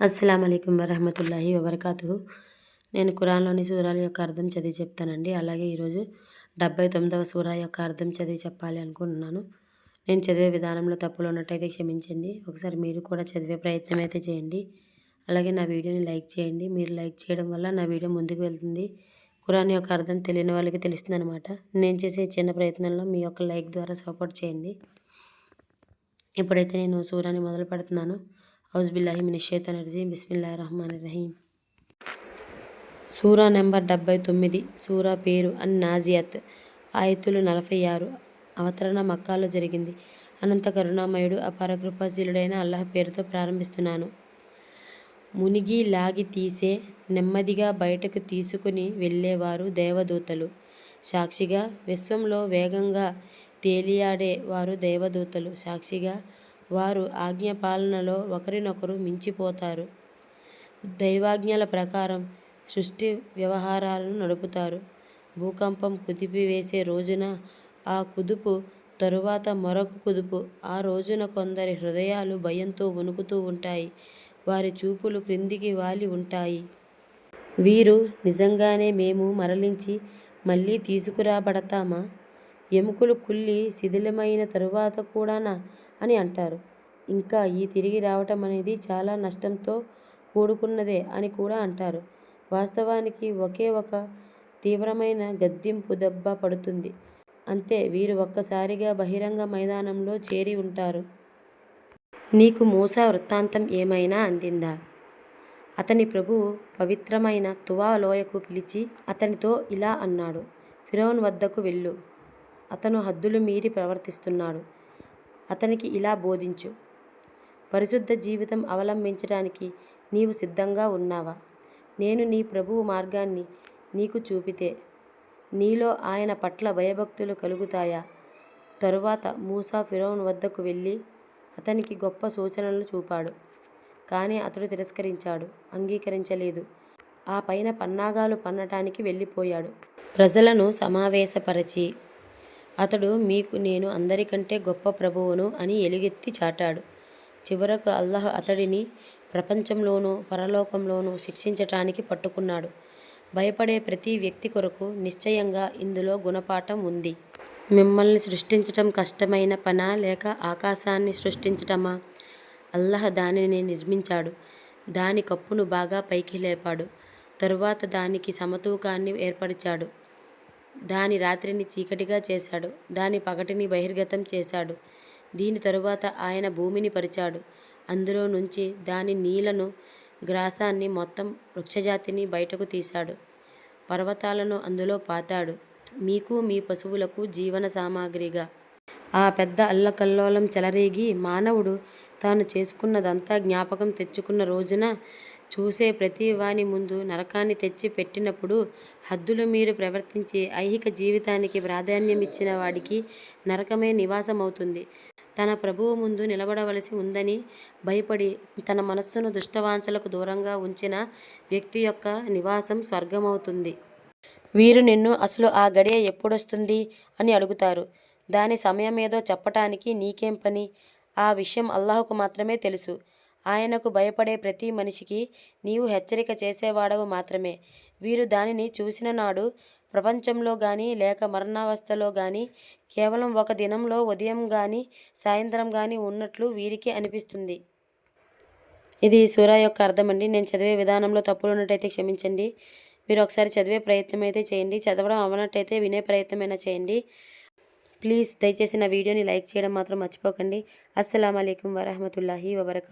అస్సలం అయికం వరహమతుల్లాహి వబర్కాతు నేను కురాన్లోని సూరాల యొక్క అర్థం చదివి చెప్తానండి. అలాగే ఈరోజు డెబ్బై తొమ్మిదవ సూరా యొక్క అర్థం చదివి చెప్పాలి అనుకుంటున్నాను. నేను చదివే విధానంలో తప్పులు ఉన్నట్టయితే క్షమించండి. ఒకసారి మీరు కూడా చదివే ప్రయత్నం అయితే చేయండి. అలాగే నా వీడియోని లైక్ చేయండి. మీరు లైక్ చేయడం వల్ల నా వీడియో ముందుకు వెళ్తుంది. ఖురాన్ యొక్క అర్థం తెలియని వాళ్ళకి తెలుస్తుంది అనమాట నేను చేసే చిన్న ప్రయత్నంలో మీ యొక్క లైక్ ద్వారా సపోర్ట్ చేయండి. ఇప్పుడైతే నేను సూరాన్ని మొదలు పెడుతున్నాను. హౌజ్బిల్లాహి మినిషేతన్ రజీం బిస్మిల్లా రహమాన్ రహీం సూరా నెంబర్ డెబ్బై తొమ్మిది. సూరా పేరు అన్ నాజియత్ ఆయతులు నలభై ఆరు. అవతరణ మక్కాలో జరిగింది. అనంత కరుణామయుడు అపార కృపాశీలుడైన అల్లాహ్ పేరుతో ప్రారంభిస్తున్నాను. మునిగి లాగి తీసే నెమ్మదిగా బయటకు తీసుకుని వెళ్ళేవారు దేవదూతలు. సాక్షిగా విశ్వంలో వేగంగా తేలియాడే వారు దేవదూతలు. సాక్షిగా వారు ఆజ్ఞపాలనలో ఒకరినొకరు మించిపోతారు. దైవాజ్ఞల ప్రకారం సృష్టి వ్యవహారాలను నడుపుతారు. భూకంపం కుదిపివేసే రోజున ఆ కుదుపు తరువాత మరొక కుదుపు. ఆ రోజున కొందరి హృదయాలు భయంతో వణుకుతూ ఉంటాయి. వారి చూపులు క్రిందికి వాలి ఉంటాయి. వీరు నిజంగానే మేము మరలించి మళ్ళీ తీసుకురాబడతామా? ఎముకలు కుల్లి శిథిలమైన తరువాత కూడానా? అని అంటారు. ఇంకా ఈ తిరిగి రావటం అనేది చాలా నష్టంతో కూడుకున్నదే అని కూడా అంటారు. వాస్తవానికి ఒకే ఒక తీవ్రమైన గద్దింపు దెబ్బ పడుతుంది. అంతే వీరు ఒక్కసారిగా బహిరంగ మైదానంలో చేరి ఉంటారు. నీకు మూసా వృత్తాంతం ఏమైనా అందిందా? అతని ప్రభువు పవిత్రమైన తువా లోయకు పిలిచి అతనితో ఇలా అన్నాడు ఫిరోన్ వద్దకు వెళ్ళు. అతను హద్దులు మీరి ప్రవర్తిస్తున్నాడు. అతనికి ఇలా బోధించు. పరిశుద్ధ జీవితం అవలంబించడానికి నీవు సిద్ధంగా ఉన్నావా? నేను నీ ప్రభువు మార్గాన్ని నీకు చూపితే నీలో ఆయన పట్ల భయభక్తులు కలుగుతాయా? తరువాత మూసా ఫిరోన్ వద్దకు వెళ్ళి అతనికి గొప్ప సూచనలు చూపాడు. కానీ అతడు తిరస్కరించాడు అంగీకరించలేదు. ఆ పైన పన్నాగాలు పన్నటానికి వెళ్ళిపోయాడు. ప్రజలను సమావేశపరచి అతడు మీకు నేను అందరికంటే గొప్ప ప్రభువును అని ఎలుగెత్తి చాటాడు. చివరకు అల్లహ అతడిని ప్రపంచంలోనూ పరలోకంలోనూ శిక్షించటానికి పట్టుకున్నాడు. భయపడే ప్రతి వ్యక్తి కొరకు నిశ్చయంగా ఇందులో గుణపాఠం ఉంది. మిమ్మల్ని సృష్టించటం కష్టమైన పనా లేక ఆకాశాన్ని సృష్టించటమా? అల్లహ దానిని నిర్మించాడు. దాని కప్పును బాగా పైకి లేపాడు. తరువాత దానికి సమతూకాన్ని ఏర్పరిచాడు. దాని రాత్రిని చీకటిగా చేశాడు. దాని పగటిని బహిర్గతం చేశాడు. దీని తరువాత ఆయన భూమిని పరిచాడు. అందులో నుంచి దాని నీళ్ళను గ్రాసాన్ని మొత్తం వృక్షజాతిని బయటకు తీశాడు. పర్వతాలను అందులో పాతాడు. మీకు మీ పశువులకు జీవన సామాగ్రిగా. ఆ పెద్ద అల్లకల్లోలం చెలరేగి మానవుడు తాను చేసుకున్నదంతా జ్ఞాపకం తెచ్చుకున్న రోజున చూసే ప్రతి వాని ముందు నరకాన్ని తెచ్చి పెట్టినప్పుడు హద్దులు మీరు ప్రవర్తించి ఐహిక జీవితానికి ప్రాధాన్యమిచ్చిన వాడికి నరకమే నివాసమవుతుంది. తన ప్రభువు ముందు నిలబడవలసి ఉందని భయపడి తన మనస్సును దుష్టవాంఛలకు దూరంగా ఉంచిన వ్యక్తి యొక్క నివాసం స్వర్గమవుతుంది. వీరు నిన్ను అసలు ఆ గడియ ఎప్పుడొస్తుంది అని అడుగుతారు. దాని సమయం ఏదో చెప్పటానికి నీకేం పని? ఆ విషయం అల్లాహకు మాత్రమే తెలుసు. ఆయనకు భయపడే ప్రతి మనిషికి నీవు హెచ్చరిక చేసేవాడవు మాత్రమే. వీరు దానిని చూసిన నాడు ప్రపంచంలో కానీ లేక మరణావస్థలో కానీ కేవలం ఒక దినంలో ఉదయం కానీ సాయంత్రం కానీ ఉన్నట్లు వీరికి అనిపిస్తుంది. ఇది సూరా యొక్క అర్థమండి. నేను చదివే విధానంలో తప్పులు ఉన్నట్టయితే క్షమించండి. మీరు ఒకసారి చదివే ప్రయత్నం అయితే చేయండి. చదవడం అవనట్టయితే వినే ప్రయత్నమైనా చేయండి. ప్లీజ్ దయచేసి నా వీడియోని లైక్ చేయడం మాత్రం మర్చిపోకండి. అస్సలం అయికం వరహమతుల్లాహి వబర్కూ